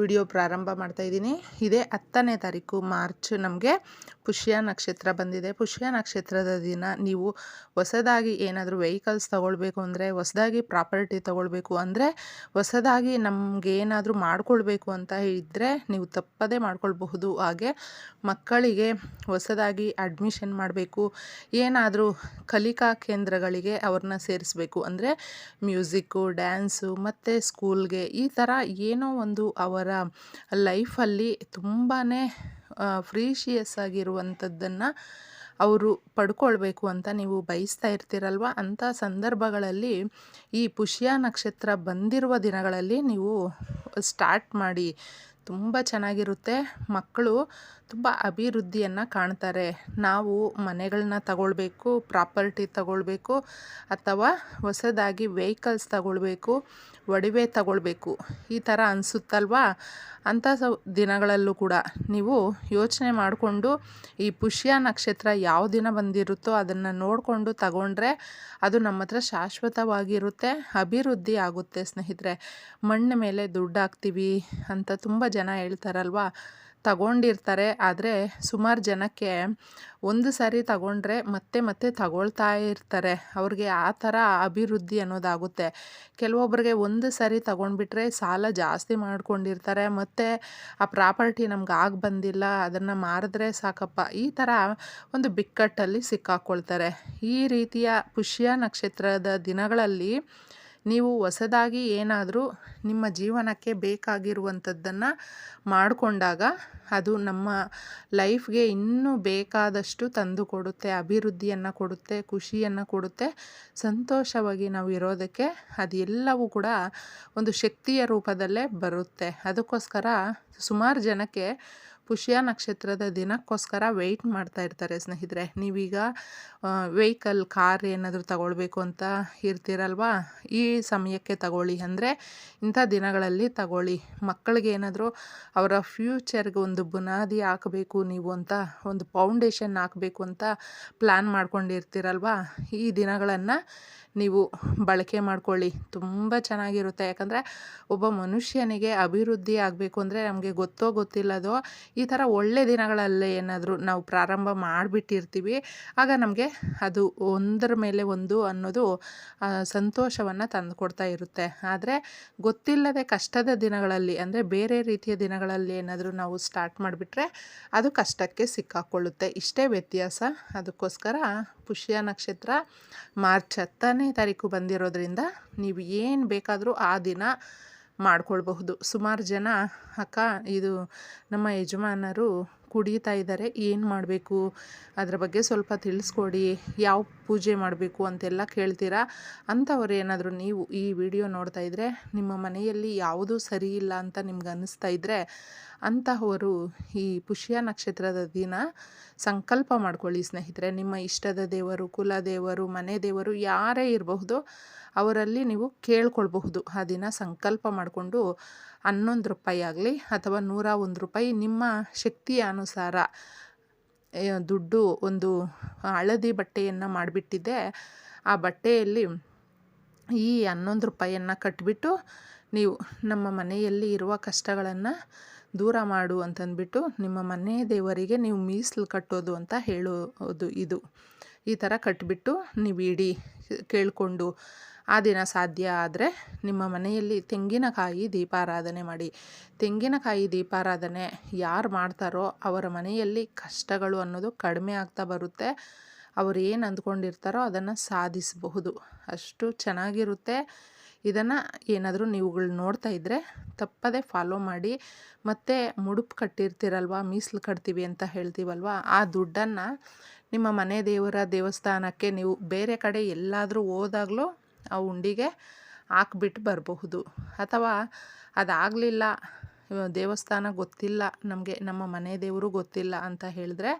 Video ಪ್ರಾರಂಭ ಮಾಡ್ತಾ ಇದ್ದೀನಿ. ಇದೇ ಹತ್ತನೇ ತಾರೀಕು ಮಾರ್ಚ್ ನಮಗೆ ಪುಷ್ಯ ನಕ್ಷತ್ರ ಬಂದಿದೆ. ಪುಷ್ಯ ನಕ್ಷತ್ರದ ದಿನ ನೀವು ಹೊಸದಾಗಿ ಏನಾದರೂ ವೆಹಿಕಲ್ಸ್ ತೊಗೊಳ್ಬೇಕು ಅಂದರೆ, ಹೊಸದಾಗಿ ಪ್ರಾಪರ್ಟಿ ತೊಗೊಳ್ಬೇಕು ಅಂದರೆ, ಹೊಸದಾಗಿ ನಮಗೆ ಏನಾದರೂ ಮಾಡ್ಕೊಳ್ಬೇಕು ಅಂತ ಇದ್ದರೆ ನೀವು ತಪ್ಪದೇ ಮಾಡ್ಕೊಳ್ಬಹುದು. ಹಾಗೆ ಮಕ್ಕಳಿಗೆ ಹೊಸದಾಗಿ ಅಡ್ಮಿಷನ್ ಮಾಡಬೇಕು. ಏನಾದರೂ ಕಲಿಕಾ ಕೇಂದ್ರಗಳಿಗೆ ಅವ್ರನ್ನ ಸೇರಿಸ್ಬೇಕು. ಅಂದರೆ ಮ್ಯೂಸಿಕ್ಕು ಡ್ಯಾನ್ಸು ಮತ್ತು ಸ್ಕೂಲ್ಗೆ ಈ ಥರ ಏನೋ ಒಂದು ಅವರ ಲೈಫಲ್ಲಿ ತುಂಬಾ ಫ್ರೀಶಿಯಸ್ ಆಗಿರುವಂಥದ್ದನ್ನು ಅವರು ಪಡ್ಕೊಳ್ಬೇಕು ಅಂತ ನೀವು ಬಯಸ್ತಾ ಇರ್ತೀರಲ್ವ? ಅಂಥ ಸಂದರ್ಭಗಳಲ್ಲಿ ಈ ಪುಷ್ಯ ನಕ್ಷತ್ರ ಬಂದಿರುವ ದಿನಗಳಲ್ಲಿ ನೀವು ಸ್ಟಾರ್ಟ್ ಮಾಡಿ, ತುಂಬ ಚೆನ್ನಾಗಿರುತ್ತೆ. ಮಕ್ಕಳು ತುಂಬ ಅಭಿವೃದ್ಧಿಯನ್ನು ಕಾಣ್ತಾರೆ. ನಾವು ಮನೆಗಳನ್ನ ತಗೊಳ್ಬೇಕು, ಪ್ರಾಪರ್ಟಿ ತಗೊಳ್ಬೇಕು, ಅಥವಾ ಹೊಸದಾಗಿ ವೆಹಿಕಲ್ಸ್ ತಗೊಳ್ಬೇಕು, ಒಡವೆ ತಗೊಳ್ಬೇಕು, ಈ ಥರ ಅನಿಸುತ್ತಲ್ವಾ? ಅಂಥ ಸ, ದಿನಗಳಲ್ಲೂ ಕೂಡ ನೀವು ಯೋಚನೆ ಮಾಡಿಕೊಂಡು ಈ ಪುಷ್ಯ ನಕ್ಷತ್ರ ಯಾವ ದಿನ ಬಂದಿರುತ್ತೋ ಅದನ್ನು ನೋಡಿಕೊಂಡು ತಗೊಂಡ್ರೆ ಅದು ನಮ್ಮ ಹತ್ರ ಶಾಶ್ವತವಾಗಿರುತ್ತೆ, ಅಭಿವೃದ್ಧಿ ಆಗುತ್ತೆ ಸ್ನೇಹಿತರೆ. ಮಣ್ಣ ಮೇಲೆ ದುಡ್ಡು ಅಂತ ತುಂಬ ಜನ ಹೇಳ್ತಾರಲ್ವಾ? ತಗೊಂಡಿರ್ತಾರೆ. ಆದರೆ ಸುಮಾರು ಜನಕ್ಕೆ ಒಂದು ಸಾರಿ ತಗೊಂಡ್ರೆ ಮತ್ತೆ ಮತ್ತೆ ತಗೊಳ್ತಾ ಇರ್ತಾರೆ. ಅವ್ರಿಗೆ ಆ ಥರ ಅಭಿವೃದ್ಧಿ ಅನ್ನೋದಾಗುತ್ತೆ. ಕೆಲವೊಬ್ಬರಿಗೆ ಒಂದು ಸಾರಿ ತಗೊಂಡ್ಬಿಟ್ರೆ ಸಾಲ ಜಾಸ್ತಿ ಮಾಡ್ಕೊಂಡಿರ್ತಾರೆ. ಮತ್ತು ಆ ಪ್ರಾಪರ್ಟಿ ನಮ್ಗೆ ಆಗಿ ಬಂದಿಲ್ಲ, ಅದನ್ನು ಮಾರಿದ್ರೆ ಸಾಕಪ್ಪ. ಈ ಥರ ಒಂದು ಬಿಕ್ಕಟ್ಟಲ್ಲಿ ಸಿಕ್ಕಾಕ್ಕೊಳ್ತಾರೆ ಈ ರೀತಿಯ ಪುಷ್ಯ ನಕ್ಷತ್ರದ ದಿನಗಳಲ್ಲಿ ನೀವು ಹೊಸದಾಗಿ ಏನಾದರೂ ನಿಮ್ಮ ಜೀವನಕ್ಕೆ ಬೇಕಾಗಿರುವಂಥದ್ದನ್ನು ಮಾಡಿಕೊಂಡಾಗ ಅದು ನಮ್ಮ ಲೈಫ್ಗೆ ಇನ್ನೂ ಬೇಕಾದಷ್ಟು ತಂದು ಕೊಡುತ್ತೆ, ಅಭಿವೃದ್ಧಿಯನ್ನು ಕೊಡುತ್ತೆ, ಖುಷಿಯನ್ನು ಕೊಡುತ್ತೆ, ಸಂತೋಷವಾಗಿ ನಾವು ಇರೋದಕ್ಕೆ ಅದೆಲ್ಲವೂ ಕೂಡ ಒಂದು ಶಕ್ತಿಯ ರೂಪದಲ್ಲೇ ಬರುತ್ತೆ. ಅದಕ್ಕೋಸ್ಕರ ಸುಮಾರು ಜನಕ್ಕೆ ಪುಷ್ಯ ನಕ್ಷತ್ರದ ದಿನಕ್ಕೋಸ್ಕರ ವೆಯ್ಟ್ ಮಾಡ್ತಾ ಇರ್ತಾರೆ ಸ್ನೇಹಿತರೆ. ನೀವೀಗ ವೆಹಿಕಲ್ ಕಾರ್ ಏನಾದರೂ ತಗೊಳ್ಬೇಕು ಅಂತ ಇರ್ತೀರಲ್ವಾ? ಈ ಸಮಯಕ್ಕೆ ತಗೊಳ್ಳಿ ಅಂದರೆ ಇಂಥ ದಿನಗಳಲ್ಲಿ ತಗೊಳ್ಳಿ. ಮಕ್ಕಳಿಗೆ ಏನಾದರೂ ಅವರ ಫ್ಯೂಚರ್ಗೆ ಒಂದು ಬುನಾದಿ ಹಾಕಬೇಕು ನೀವು ಅಂತ, ಒಂದು ಫೌಂಡೇಶನ್ ಹಾಕಬೇಕು ಅಂತ ಪ್ಲ್ಯಾನ್ ಮಾಡ್ಕೊಂಡಿರ್ತೀರಲ್ವಾ? ಈ ದಿನಗಳನ್ನು ನೀವು ಬಳಕೆ ಮಾಡ್ಕೊಳ್ಳಿ. ತುಂಬ ಚೆನ್ನಾಗಿರುತ್ತೆ. ಯಾಕಂದರೆ ಒಬ್ಬ ಮನುಷ್ಯನಿಗೆ ಅಭಿವೃದ್ಧಿ ಆಗಬೇಕು ಅಂದರೆ ನಮಗೆ ಗೊತ್ತೋ ಗೊತ್ತಿಲ್ಲದೋ ಈ ಥರ ಒಳ್ಳೆ ದಿನಗಳಲ್ಲೇ ಏನಾದರೂ ನಾವು ಪ್ರಾರಂಭ ಮಾಡಿಬಿಟ್ಟಿರ್ತೀವಿ. ಆಗ ನಮಗೆ ಅದು ಒಂದರ ಮೇಲೆ ಒಂದು ಅನ್ನೋದು ಸಂತೋಷವನ್ನು ತಂದುಕೊಡ್ತಾ ಇರುತ್ತೆ. ಆದರೆ ಗೊತ್ತಿಲ್ಲದೆ ಕಷ್ಟದ ದಿನಗಳಲ್ಲಿ ಅಂದರೆ ಬೇರೆ ರೀತಿಯ ದಿನಗಳಲ್ಲಿ ಏನಾದರೂ ನಾವು ಸ್ಟಾರ್ಟ್ ಮಾಡಿಬಿಟ್ರೆ ಅದು ಕಷ್ಟಕ್ಕೆ ಸಿಕ್ಕಾಕೊಳ್ಳುತ್ತೆ. ಇಷ್ಟೇ ವ್ಯತ್ಯಾಸ. ಅದಕ್ಕೋಸ್ಕರ ಪುಷ್ಯ ನಕ್ಷತ್ರ ಮಾರ್ಚ್ ಹತ್ತನೇ ತಾರೀಕು ಬಂದಿರೋದ್ರಿಂದ ನೀವು ಏನು ಬೇಕಾದರೂ ಆ ದಿನ ಮಾಡ್ಕೊಳ್ಬಹುದು. ಸುಮಾರು ಜನ ಅಕ್ಕ, ಇದು ನಮ್ಮ ಯಜಮಾನರು ಕುಡಿತಾ ಇದ್ದಾರೆ, ಏನು ಮಾಡಬೇಕು? ಅದರ ಬಗ್ಗೆ ಸ್ವಲ್ಪ ತಿಳಿಸ್ಕೊಡಿ, ಯಾವ ಪೂಜೆ ಮಾಡಬೇಕು ಅಂತೆಲ್ಲ ಕೇಳ್ತೀರಾ? ಅಂಥವ್ರು ಏನಾದರೂ ನೀವು ಈ ವಿಡಿಯೋ ನೋಡ್ತಾ ಇದ್ದರೆ ನಿಮ್ಮ ಮನೆಯಲ್ಲಿ ಯಾವುದೂ ಸರಿ ಇಲ್ಲ ಅಂತ ನಿಮ್ಗೆ ಅನ್ನಿಸ್ತಾ ಇದ್ದರೆ ಅಂತಹವರು ಈ ಪುಷ್ಯ ನಕ್ಷತ್ರದ ದಿನ ಸಂಕಲ್ಪ ಮಾಡ್ಕೊಳ್ಳಿ ಸ್ನೇಹಿತರೆ. ನಿಮ್ಮ ಇಷ್ಟದ ದೇವರು, ಕುಲ ದೇವರು, ಮನೆ ದೇವರು ಯಾರೇ ಇರಬಹುದು ಅವರಲ್ಲಿ ನೀವು ಕೇಳ್ಕೊಳ್ಬಹುದು. ಆ ದಿನ ಸಂಕಲ್ಪ ಮಾಡಿಕೊಂಡು ಹನ್ನೊಂದು ರೂಪಾಯಿ ಆಗಲಿ ಅಥವಾ ನೂರ ಒಂದು ರೂಪಾಯಿ ನಿಮ್ಮ ಶಕ್ತಿಯ ಅನುಸಾರ ದುಡ್ಡು ಒಂದು ಹಳದಿ ಬಟ್ಟೆಯನ್ನು ಮಾಡಿಬಿಟ್ಟಿದ್ದೆ ಆ ಬಟ್ಟೆಯಲ್ಲಿ ಈ ಹನ್ನೊಂದು ರೂಪಾಯಿಯನ್ನು ಕಟ್ಟಿಬಿಟ್ಟು ನೀವು ನಮ್ಮ ಮನೆಯಲ್ಲಿ ಇರುವ ಕಷ್ಟಗಳನ್ನು ದೂರ ಮಾಡು ಅಂತಂದ್ಬಿಟ್ಟು ನಿಮ್ಮ ಮನೆ ದೇವರಿಗೆ ನೀವು ಮೀಸಲು ಕಟ್ಟೋದು ಅಂತ ಹೇಳೋದು ಇದು. ಈ ಥರ ಕಟ್ಬಿಟ್ಟು ನೀವು ಇಡಿ ಕೇಳಿಕೊಂಡು ಆ ದಿನ ಸಾಧ್ಯ ಆದರೆ ನಿಮ್ಮ ಮನೆಯಲ್ಲಿ ತೆಂಗಿನಕಾಯಿ ದೀಪಾರಾಧನೆ ಮಾಡಿ. ತೆಂಗಿನಕಾಯಿ ದೀಪಾರಾಧನೆ ಯಾರು ಮಾಡ್ತಾರೋ ಅವರ ಮನೆಯಲ್ಲಿ ಕಷ್ಟಗಳು ಅನ್ನೋದು ಕಡಿಮೆ ಆಗ್ತಾ ಬರುತ್ತೆ. ಅವರು ಏನು ಅಂದ್ಕೊಂಡಿರ್ತಾರೋ ಅದನ್ನು ಸಾಧಿಸಬಹುದು. ಅಷ್ಟು ಚೆನ್ನಾಗಿರುತ್ತೆ. ಇದನ್ನು ಏನಾದರೂ ನೀವುಗಳು ನೋಡ್ತಾ ಇದ್ದರೆ ತಪ್ಪದೇ ಫಾಲೋ ಮಾಡಿ. ಮತ್ತು ಮುಡುಪು ಕಟ್ಟಿರ್ತೀರಲ್ವ, ಮೀಸಲು ಕಟ್ತೀವಿ ಅಂತ ಹೇಳ್ತೀವಲ್ವ, ಆ ದುಡ್ಡನ್ನು ನಿಮ್ಮ ಮನೆ ದೇವರ ದೇವಸ್ಥಾನಕ್ಕೆ ನೀವು ಬೇರೆ ಕಡೆ ಎಲ್ಲಾದರೂ ಹೋದಾಗಲೂ ಆ ಉಂಡಿಗೆ ಹಾಕ್ಬಿಟ್ಟು ಬರಬಹುದು. ಅಥವಾ ಅದಾಗಲಿಲ್ಲ ದೇವಸ್ಥಾನ ಗೊತ್ತಿಲ್ಲ, ನಮಗೆ ನಮ್ಮ ಮನೆ ದೇವರು ಗೊತ್ತಿಲ್ಲ ಅಂತ ಹೇಳಿದ್ರೆ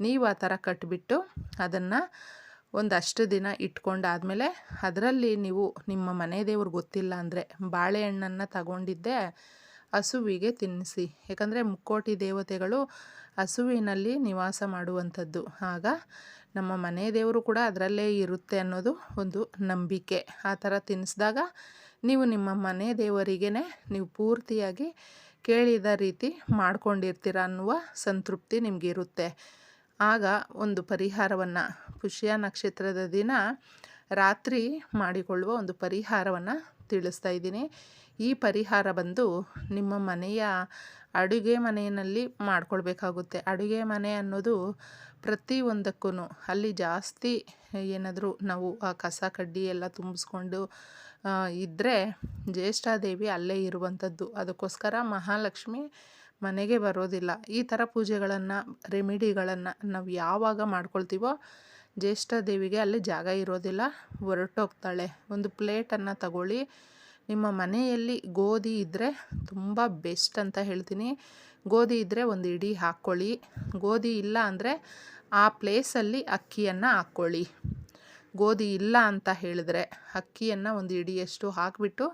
ನೀವು ಆ ಥರ ಕಟ್ಬಿಟ್ಟು ಅದನ್ನು ಒಂದಷ್ಟು ದಿನ ಇಟ್ಕೊಂಡಾದಮೇಲೆ ಅದರಲ್ಲಿ ನೀವು ನಿಮ್ಮ ಮನೆ ದೇವ್ರು ಗೊತ್ತಿಲ್ಲ ಅಂದರೆ ಬಾಳೆಹಣ್ಣನ್ನು ತಗೊಂಡಿದ್ದೆ ಹಸುವಿಗೆ ತಿನ್ನಿಸಿ. ಯಾಕಂದರೆ ಮುಕ್ಕೋಟಿ ದೇವತೆಗಳು ಹಸುವಿನಲ್ಲಿ ನಿವಾಸ ಮಾಡುವಂಥದ್ದು. ಆಗ ನಮ್ಮ ಮನೆ ದೇವರು ಕೂಡ ಅದರಲ್ಲೇ ಇರುತ್ತೆ ಅನ್ನೋದು ಒಂದು ನಂಬಿಕೆ. ಆ ಥರ ತಿನ್ನಿಸಿದಾಗ ನೀವು ನಿಮ್ಮ ಮನೆ ದೇವರಿಗೇ ನೀವು ಪೂರ್ತಿಯಾಗಿ ಕೇಳಿದ ರೀತಿ ಮಾಡ್ಕೊಂಡಿರ್ತೀರ ಅನ್ನುವ ಸಂತೃಪ್ತಿ ನಿಮಗಿರುತ್ತೆ. ಆಗ ಒಂದು ಪರಿಹಾರವನ್ನು, ಪುಷ್ಯ ನಕ್ಷತ್ರದ ದಿನ ರಾತ್ರಿ ಮಾಡಿಕೊಳ್ಳುವ ಒಂದು ಪರಿಹಾರವನ್ನು ತಿಳಿಸ್ತಾ ಇದ್ದೀನಿ. ಈ ಪರಿಹಾರ ಬಂದು ನಿಮ್ಮ ಮನೆಯ ಅಡುಗೆ ಮನೆಯಲ್ಲಿ ಮಾಡ್ಕೊಳ್ಬೇಕಾಗುತ್ತೆ. ಅಡುಗೆ ಮನೆ ಅನ್ನೋದು ಪ್ರತಿಯೊಂದಕ್ಕೂ ಅಲ್ಲಿ ಜಾಸ್ತಿ ಏನಾದರೂ ನಾವು ಆ ಕಸ, ಕಡ್ಡಿ ಎಲ್ಲ ತುಂಬಿಸ್ಕೊಂಡು ಇದ್ದರೆ ಜ್ಯೇಷ್ಠಾದೇವಿ ಅಲ್ಲೇ ಇರುವಂಥದ್ದು. ಅದಕ್ಕೋಸ್ಕರ ಮಹಾಲಕ್ಷ್ಮಿ ಮನೆಗೆ ಬರೋದಿಲ್ಲ. ಈ ಥರ ಪೂಜೆಗಳನ್ನು, ರೆಮಿಡಿಗಳನ್ನು ನಾವು ಯಾವಾಗ ಮಾಡ್ಕೊಳ್ತೀವೋ ಜ್ಯೇಷ್ಠ ದೇವಿಗೆ ಅಲ್ಲಿ ಜಾಗ ಇರೋದಿಲ್ಲ. ಹೊರಟೋಗ್ತಾಳೆ. ಒಂದು ಪ್ಲೇಟನ್ನು ತಗೊಳ್ಳಿ. ನಿಮ್ಮ ಮನೆಯಲ್ಲಿ ಗೋಧಿ ಇದ್ದರೆ ತುಂಬ ಬೆಸ್ಟ್ ಅಂತ ಹೇಳ್ತೀನಿ. ಗೋಧಿ ಇದ್ದರೆ ಒಂದು ಇಡೀ ಹಾಕ್ಕೊಳ್ಳಿ ಗೋಧಿ ಇಲ್ಲ ಅಂದರೆ ಆ ಪ್ಲೇಸಲ್ಲಿ ಅಕ್ಕಿಯನ್ನು ಹಾಕ್ಕೊಳ್ಳಿ ಗೋಧಿ ಇಲ್ಲ ಅಂತ ಹೇಳಿದ್ರೆ ಅಕ್ಕಿಯನ್ನು ಒಂದು ಇಡಿಯಷ್ಟು ಹಾಕಿಬಿಟ್ಟು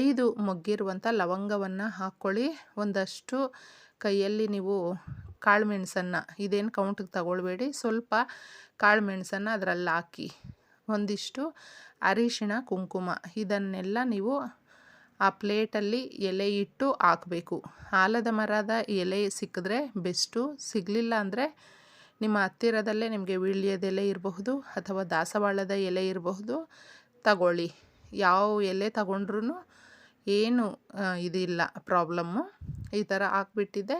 ಐದು ಮೊಗ್ಗಿರುವಂಥ ಲವಂಗವನ್ನು ಹಾಕ್ಕೊಳ್ಳಿ ಒಂದಷ್ಟು ಕೈಯಲ್ಲಿ ನೀವು ಕಾಳು ಮೆಣಸನ್ನು, ಇದೇನು ಕೌಂಟಿಗೆ ತಗೊಳ್ಬೇಡಿ. ಸ್ವಲ್ಪ ಕಾಳು ಮೆಣಸನ್ನು ಅದರಲ್ಲಿ ಹಾಕಿ. ಒಂದಿಷ್ಟು ಅರಿಶಿಣ, ಕುಂಕುಮ. ಇದನ್ನೆಲ್ಲ ನೀವು ಆ ಪ್ಲೇಟಲ್ಲಿ ಎಲೆ ಇಟ್ಟು ಹಾಕಬೇಕು. ಆಲದ ಮರದ ಎಲೆ ಸಿಕ್ಕಿದ್ರೆ ಬೆಸ್ಟು. ಸಿಗಲಿಲ್ಲ ಅಂದರೆ ನಿಮ್ಮ ಹತ್ತಿರದಲ್ಲೇ ನಿಮಗೆ ವೀಳ್ಯದೆಲೆ ಇರಬಹುದು ಅಥವಾ ದಾಸವಾಳದ ಎಲೆ ಇರಬಹುದು. ತಗೊಳ್ಳಿ. ಯಾವ ಎಲೆ ತಗೊಂಡ್ರೂ ಏನು ಇದಿಲ್ಲ ಪ್ರಾಬ್ಲಮ್ಮು ಈ ಥರ ಹಾಕ್ಬಿಟ್ಟಿದೆ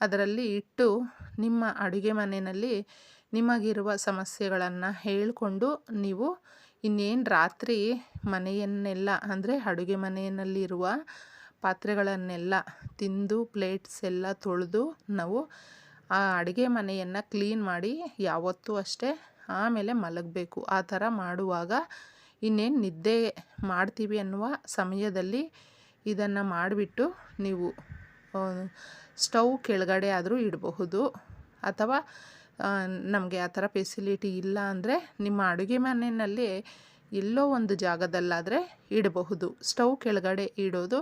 ಅದರಲ್ಲಿ ಇಟ್ಟು ನಿಮ್ಮ ಅಡುಗೆ ಮನೆಯಲ್ಲಿ ನಿಮಗಿರುವ ಸಮಸ್ಯೆಗಳನ್ನು ಹೇಳಿಕೊಂಡು ನೀವು ಇನ್ನೇನು ರಾತ್ರಿ ಮನೆಯನ್ನೆಲ್ಲ, ಅಂದರೆ ಅಡುಗೆ ಮನೆಯಲ್ಲಿರುವ ಪಾತ್ರೆಗಳನ್ನೆಲ್ಲ ತಿಂದು ಪ್ಲೇಟ್ಸ್ ಎಲ್ಲ ತೊಳೆದು ನಾವು ಆ ಅಡುಗೆ ಮನೆಯನ್ನು ಕ್ಲೀನ್ ಮಾಡಿ ಯಾವತ್ತೂ ಅಷ್ಟೇ ಆಮೇಲೆ ಮಲಗಬೇಕು. ಆ ಥರ ಮಾಡುವಾಗ ಇನ್ನೇನು ನಿದ್ದೆ ಮಾಡ್ತೀವಿ ಅನ್ನುವ ಸಮಯದಲ್ಲಿ ಇದನ್ನು ಮಾಡಿಬಿಟ್ಟು ನೀವು ಸ್ಟವ್ ಕೆಳಗಡೆ ಆದರೂ ಇಡಬಹುದು. ಅಥವಾ ನಮಗೆ ಆ ಥರ ಫೆಸಿಲಿಟಿ ಇಲ್ಲ ಅಂದರೆ ನಿಮ್ಮ ಅಡುಗೆ ಮನೆಯಲ್ಲಿ ಎಲ್ಲೋ ಒಂದು ಜಾಗದಲ್ಲಾದರೆ ಇಡಬಹುದು. ಸ್ಟವ್ ಕೆಳಗಡೆ ಇಡೋದು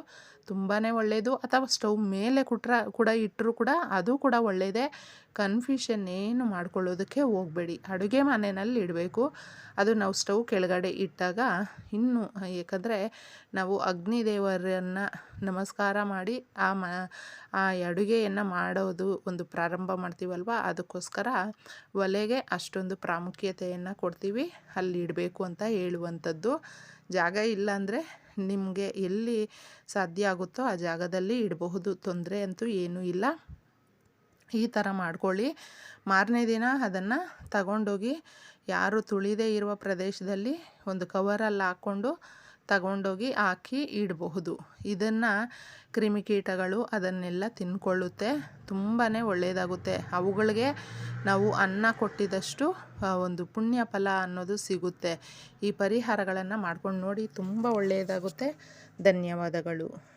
ತುಂಬಾ ಒಳ್ಳೆಯದು ಅಥವಾ ಸ್ಟವ್ ಮೇಲೆ ಕುಟ್ರ ಕೂಡ ಇಟ್ಟರೂ ಕೂಡ ಅದು ಕೂಡ ಒಳ್ಳೆಯದೇ ಕನ್ಫ್ಯೂಷನ್ ಏನು ಮಾಡ್ಕೊಳ್ಳೋದಕ್ಕೆ ಹೋಗಬೇಡಿ. ಅಡುಗೆ ಮನೆಯಲ್ಲಿ ಇಡಬೇಕು. ಅದು ನಾವು ಸ್ಟವ್ ಕೆಳಗಡೆ ಇಟ್ಟಾಗ ಇನ್ನೂ ಏಕೆಂದರೆ ನಾವು ಅಗ್ನಿದೇವರನ್ನು ನಮಸ್ಕಾರ ಮಾಡಿ ಆ ಮ, ಆ ಅಡುಗೆಯನ್ನು ಮಾಡೋದು ಒಂದು ಪ್ರಾರಂಭ ಮಾಡ್ತೀವಲ್ವ? ಅದಕ್ಕೋಸ್ಕರ ಒಲೆಗೆ ಅಷ್ಟೊಂದು ಪ್ರಾಮುಖ್ಯತೆಯನ್ನು ಕೊಡ್ತೀವಿ. ಅಲ್ಲಿ ಇಡಬೇಕು ಅಂತ ಹೇಳುವಂಥದ್ದು. ಜಾಗ ಇಲ್ಲ ಅಂದರೆ ನಿಮಗೆ ಎಲ್ಲಿ ಸಾಧ್ಯ ಆಗುತ್ತೋ ಆ ಜಾಗದಲ್ಲಿ ಇಡಬಹುದು. ತೊಂದರೆ ಅಂತೂ ಏನೂ ಇಲ್ಲ. ಈ ಥರ ಮಾಡ್ಕೊಳ್ಳಿ. ಮಾರನೇ ದಿನ ಅದನ್ನು ತಗೊಂಡೋಗಿ ಯಾರು ತುಳಿದೇ ಇರುವ ಪ್ರದೇಶದಲ್ಲಿ ಒಂದು ಕವರಲ್ಲಿ ಹಾಕ್ಕೊಂಡು ತಗೊಂಡೋಗಿ ಹಾಕಿ ಇಡಬಹುದು. ಇದನ್ನು ಕ್ರಿಮಿಕೀಟಗಳು ಅದನ್ನೆಲ್ಲ ತಿನ್ಕೊಳ್ಳುತ್ತೆ. ತುಂಬಾ ಒಳ್ಳೆಯದಾಗುತ್ತೆ ಅವುಗಳಿಗೆ ನಾವು ಅನ್ನ ಕೊಟ್ಟಿದ್ದಷ್ಟು ಒಂದು ಪುಣ್ಯ ಫಲ ಅನ್ನೋದು ಸಿಗುತ್ತೆ. ಈ ಪರಿಹಾರಗಳನ್ನು ಮಾಡ್ಕೊಂಡು ನೋಡಿ ತುಂಬ ಒಳ್ಳೆಯದಾಗುತ್ತೆ ಧನ್ಯವಾದಗಳು.